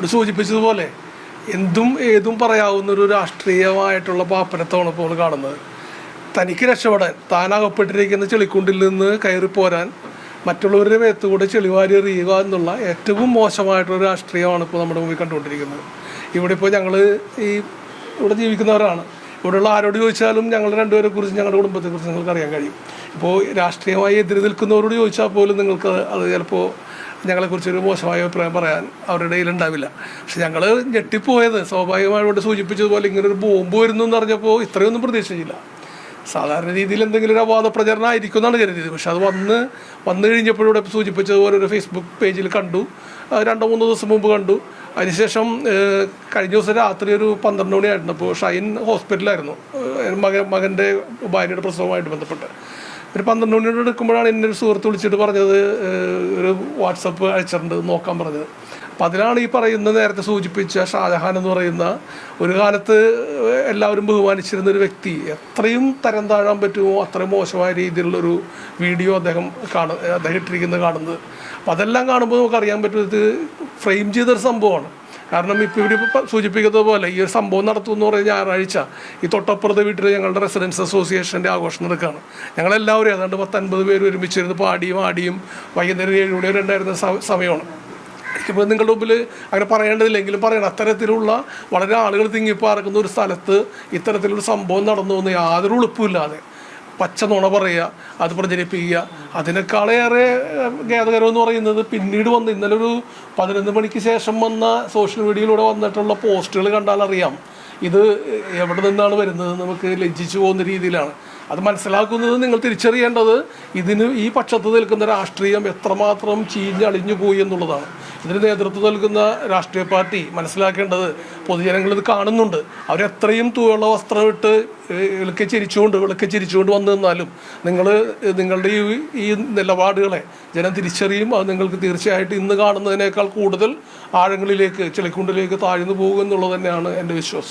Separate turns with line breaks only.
ഇവിടെ സൂചിപ്പിച്ചതുപോലെ എന്തും ഏതും പറയാവുന്ന ഒരു രാഷ്ട്രീയമായിട്ടുള്ള പാപ്പരത്വമാണ് ഇപ്പോൾ കാണുന്നത്. തനിക്ക് രക്ഷപ്പെടാൻ താൻ അകപ്പെട്ടിരിക്കുന്ന ചെളിക്കുണ്ടിൽ നിന്ന് കയറി പോരാൻ മറ്റുള്ളവരുടെ മേത്തുകൂടെ ചെളിവാരി എറിയുക എന്നുള്ള ഏറ്റവും മോശമായിട്ടുള്ള രാഷ്ട്രീയമാണ് ഇപ്പോൾ നമ്മുടെ മുമ്പിൽ കണ്ടുകൊണ്ടിരിക്കുന്നത്. ഇവിടെ ഇപ്പോൾ ഞങ്ങൾ ഈ ഇവിടെ ജീവിക്കുന്നവരാണ്. ഇവിടെയുള്ള ആരോട് ചോദിച്ചാലും ഞങ്ങൾ രണ്ടുപേരെ കുറിച്ച് ഞങ്ങളുടെ കുടുംബത്തെക്കുറിച്ച് നിങ്ങൾക്ക് അറിയാൻ കഴിയും. ഇപ്പോൾ രാഷ്ട്രീയമായി എതിരി നിൽക്കുന്നവരോട് ചോദിച്ചാൽ പോലും നിങ്ങൾക്ക് അത് ചിലപ്പോൾ ഞങ്ങളെക്കുറിച്ചൊരു മോശമായ അഭിപ്രായം പറയാൻ അവരുടെ ഇടയിൽ ഉണ്ടാവില്ല പക്ഷെ ഞങ്ങൾ ഞെട്ടിപ്പോയത് സ്വാഭാവികമായിട്ട് സൂചിപ്പിച്ചതുപോലെ ഇങ്ങനൊരു ഒരു ബോംബ് വരുന്നു എന്ന് അറിഞ്ഞപ്പോൾ ഇത്രയൊന്നും പ്രതീക്ഷിച്ചില്ല. സാധാരണ രീതിയിൽ എന്തെങ്കിലും ഒരു അവാദ പ്രചരണം ആയിരിക്കും എന്നാണ് കരുതിയത്. പക്ഷെ അത് വന്ന് വന്നു കഴിഞ്ഞപ്പോഴും ഇവിടെ സൂചിപ്പിച്ചതുപോലെ ഒരു ഫേസ്ബുക്ക് പേജിൽ കണ്ടു. രണ്ടോ മൂന്നോ ദിവസം മുമ്പ് കണ്ടു. അതിനുശേഷം കഴിഞ്ഞ ദിവസം രാത്രി ഒരു പന്ത്രണ്ട് മണിയായിരുന്നു. അപ്പോൾ ഷൈൻ ഹോസ്പിറ്റലായിരുന്നു മകൻ മകന്റെ ഭാര്യയുടെ പ്രസവമായിട്ട് ബന്ധപ്പെട്ട്. ഒരു പന്ത്രണ്ട് മണിയോട് എടുക്കുമ്പോഴാണ് എന്നെ ഒരു സുഹൃത്ത് വിളിച്ചിട്ട് പറഞ്ഞത് ഒരു വാട്സപ്പ് അയച്ചിട്ടുണ്ട് നോക്കാൻ പറഞ്ഞത്. അപ്പം അതിലാണ് ഈ പറയുന്ന നേരത്തെ സൂചിപ്പിച്ച ഷാജഹാൻ എന്ന് പറയുന്ന ഒരു കാലത്ത് എല്ലാവരും ബഹുമാനിച്ചിരുന്ന ഒരു വ്യക്തി എത്രയും തരം താഴാൻ പറ്റുമോ അത്രയും മോശമായ രീതിയിലുള്ളൊരു വീഡിയോ അദ്ദേഹം കാണ അദ്ദേഹം ഇട്ടിരിക്കുന്നത് കാണുന്നത്. അപ്പം അതെല്ലാം കാണുമ്പോൾ നമുക്ക് അറിയാൻ പറ്റും ഇത് ഫ്രെയിം ചെയ്തൊരു സംഭവമാണ്. കാരണം ഇപ്പോൾ ഇവർ സൂചിപ്പിക്കുന്നത് പോലെ ഈ ഒരു സംഭവം നടത്തുമെന്ന് പറഞ്ഞ ഞായറാഴ്ച ഈ തൊട്ടപ്പുറത്തെ വീട്ടിൽ ഞങ്ങളുടെ റെസിഡൻസ് അസോസിയേഷന്റെ ആഘോഷം നടക്കുകയാണ്. ഞങ്ങളെല്ലാവരും ഏതാണ്ട് പത്തൻപത് പേര് ഒരുമിച്ചിരുന്ന് പാടിയും ആടിയും വൈകുന്നേരം ഏഴ് ഉണ്ടായിരുന്ന സമയമാണ്. എനിക്കിപ്പോൾ നിങ്ങളുടെ മുമ്പിൽ അങ്ങനെ പറയേണ്ടതില്ലെങ്കിലും പറയണം. അത്തരത്തിലുള്ള വളരെ ആളുകൾ തിങ്ങിപ്പാർക്കുന്ന ഒരു സ്ഥലത്ത് ഇത്തരത്തിലൊരു സംഭവം നടന്നു എന്ന് യാതൊരു ഉളുപ്പുമില്ലാതെ പച്ച നുണ പറയുക അത് പ്രചരിപ്പിക്കുക. അതിനേക്കാളേറെ ഖേദകരമെന്ന് പറയുന്നത് പിന്നീട് വന്ന് ഇന്നലെ ഒരു പതിനൊന്ന് മണിക്ക് ശേഷം വന്ന സോഷ്യൽ മീഡിയയിലൂടെ വന്നിട്ടുള്ള പോസ്റ്റുകൾ കണ്ടാൽ അറിയാം ഇത് എവിടെ നിന്നാണ് വരുന്നത് നമുക്ക് ലജ്ജിച്ചു പോകുന്ന രീതിയിലാണ്. അത് മനസ്സിലാക്കുന്നത് നിങ്ങൾ തിരിച്ചറിയേണ്ടത് ഇതിന് ഈ പക്ഷത്ത് നിൽക്കുന്ന രാഷ്ട്രീയം എത്രമാത്രം ചീഞ്ഞളിഞ്ഞു പോയി എന്നുള്ളതാണ്. ഇതിന് നേതൃത്വം നൽകുന്ന രാഷ്ട്രീയ പാർട്ടി മനസ്സിലാക്കേണ്ടത് പൊതുജനങ്ങൾ ഇത് കാണുന്നുണ്ട്. അവരെത്രയും തൂവുള്ള വസ്ത്രം ഇട്ട് വിളിക്കെ ചിരിച്ചുകൊണ്ട് വിളിക്കെ ചിരിച്ചുകൊണ്ട് വന്നു നിന്നാലും നിങ്ങൾ നിങ്ങളുടെ ഈ ഈ നിലപാടുകളെ ജനം തിരിച്ചറിയും. അത് നിങ്ങൾക്ക് തീർച്ചയായിട്ടും ഇന്ന് കാണുന്നതിനേക്കാൾ കൂടുതൽ ആഴങ്ങളിലേക്ക് ചെളിക്കുണ്ടിലേക്ക് താഴ്ന്നു പോകുമെന്നുള്ളത് തന്നെയാണ് എന്റെ വിശ്വാസം.